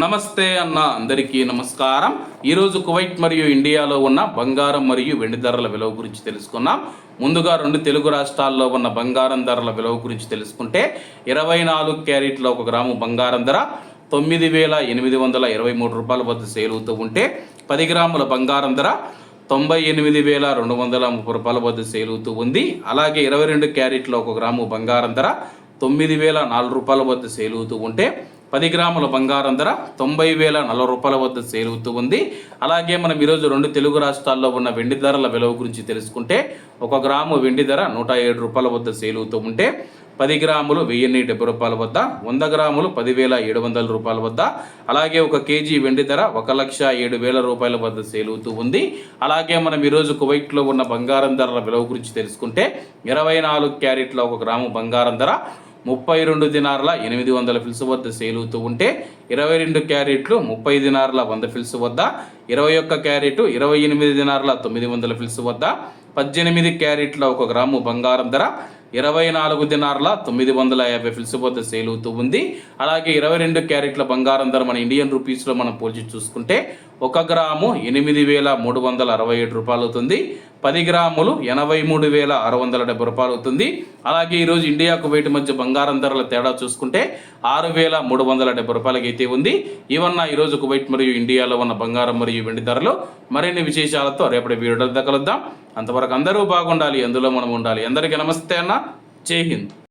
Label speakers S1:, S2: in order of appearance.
S1: నమస్తే అన్న అందరికీ నమస్కారం. ఈరోజు కువైట్ మరియు ఇండియాలో ఉన్న బంగారం మరియు వెండి ధరల విలువ గురించి తెలుసుకున్నాం ముందుగా రెండు తెలుగు రాష్ట్రాల్లో ఉన్న బంగారం ధరల విలువ గురించి తెలుసుకుంటే ఇరవై నాలుగు క్యారెట్ల ఒక గ్రాము బంగారం ధర తొమ్మిది వేల ఎనిమిది వందల ఇరవై మూడు రూపాయల వద్ద సేల్ అవుతూ ఉంటే పది గ్రాముల బంగారం ధర తొంభై ఎనిమిది వేల రెండు వందల ముప్పై రూపాయల వద్ద సేల్ అవుతూ ఉంది. అలాగే ఇరవై రెండు క్యారెట్ల ఒక గ్రాము బంగారం ధర తొమ్మిది వేల నాలుగు రూపాయల వద్ద సేల్ అవుతూ ఉంటే పది గ్రాముల బంగారం ధర తొంభై వేల నలభై రూపాయల వద్ద సేల్ అవుతూ ఉంది. అలాగే మనం ఈరోజు రెండు తెలుగు రాష్ట్రాల్లో ఉన్న వెండి ధరల విలువ గురించి తెలుసుకుంటే ఒక గ్రాము వెండి ధర నూట ఏడు రూపాయల వద్ద సేల్ అవుతూ ఉంటే పది గ్రాములు వెయ్యిన్ని డెబ్బై రూపాయల వద్ద వంద గ్రాములు పదివేల ఏడు వందల రూపాయల వద్ద అలాగే ఒక కేజీ వెండి ధర ఒక లక్ష ఏడు వేల రూపాయల వద్ద సేల్ అవుతూ ఉంది. అలాగే మనం ఈరోజు కువైట్లో ఉన్న బంగారం ధరల విలువ గురించి తెలుసుకుంటే ఇరవై నాలుగు క్యారెట్ల ఒక గ్రాము బంగారం ధర ముప్పై రెండు దినార్ల ఎనిమిది వందల ఫిల్స్ వద్ద సేల్ అవుతూ ఉంటే ఇరవై రెండు క్యారెట్లు ముప్పై దినార్ల వంద ఫిల్స్ వద్ద ఇరవై ఒక్క క్యారెట్ ఇరవై ఎనిమిది దినార్ల తొమ్మిది వందల ఫిల్స్ వద్ద పద్దెనిమిది క్యారెట్ల ఒక గ్రాము బంగారం ధర ఇరవై నాలుగు దినార్ల తొమ్మిది వందల యాభై ఫిల్స్ వద్ద సేల్ అవుతూ ఉంది. అలాగే ఇరవై రెండు క్యారెట్ల బంగారం ధర మన ఇండియన్ రూపీస్లో మనం పోల్చి చూసుకుంటే ఒక గ్రాము ఎనిమిది వేల మూడు వందల అరవై ఏడు రూపాయలు అవుతుంది. పది గ్రాములు ఎనభై మూడు వేల ఆరు వందల డెబ్బై రూపాయలు అవుతుంది. అలాగే ఈరోజు ఇండియా కువైట్ మధ్య బంగారం ధరల తేడా చూసుకుంటే ఆరు వేల మూడు వందల డెబ్బై రూపాయలకి అయితే ఉంది. ఇవన్న ఈరోజు కువైట్ మరియు ఇండియాలో ఉన్న బంగారం మరియు వెండి ధరలు మరిన్ని విశేషాలతో రేపటి వీడియో కలుద్దాం. అంతవరకు అందరూ బాగుండాలి అందులో మనం ఉండాలి. అందరికీ నమస్తే అన్న. జై హింద్.